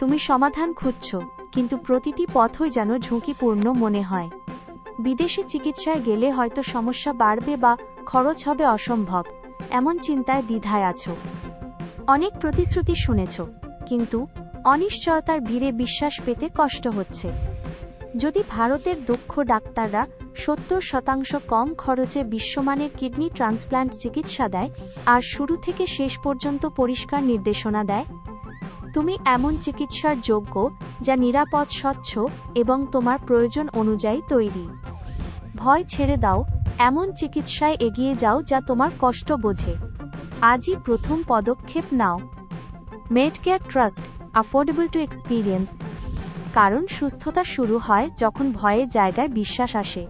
তুমি সমাধান খুঁজছ, কিন্তু প্রতিটি পথই যেন ঝুঁকিপূর্ণ মনে হয়। বিদেশি চিকিৎসায় গেলে হয়তো সমস্যা বাড়বে বা খরচ হবে অসম্ভব, এমন চিন্তায় দ্বিধায় আছো। অনেক প্রতিশ্রুতি শুনেছ, কিন্তু অনিশ্চয়তার ভিড়ে বিশ্বাস পেতে কষ্ট হচ্ছে। যদি ভারতের দক্ষ ডাক্তাররা সত্তর শতাংশ কম খরচে বিশ্বমানের কিডনি ট্রান্সপ্ল্যান্ট চিকিৎসা দেয়, আর শুরু থেকে শেষ পর্যন্ত পরিষ্কার নির্দেশনা দেয় তুমি এমন চিকিৎসার যোগ্য যা নিরাপদ, স্বচ্ছ এবং তোমার প্রয়োজন অনুযায়ী তৈরি। ভয় ছেড়ে দাও, এমন চিকিৎসায় এগিয়ে যাও যা তোমার কষ্ট বোঝে। আজই প্রথম পদক্ষেপ নাও। Medcare trust affordable to experience কারণ সুস্থতা শুরু হয় যখন ভয়ের জায়গায় বিশ্বাস আসে।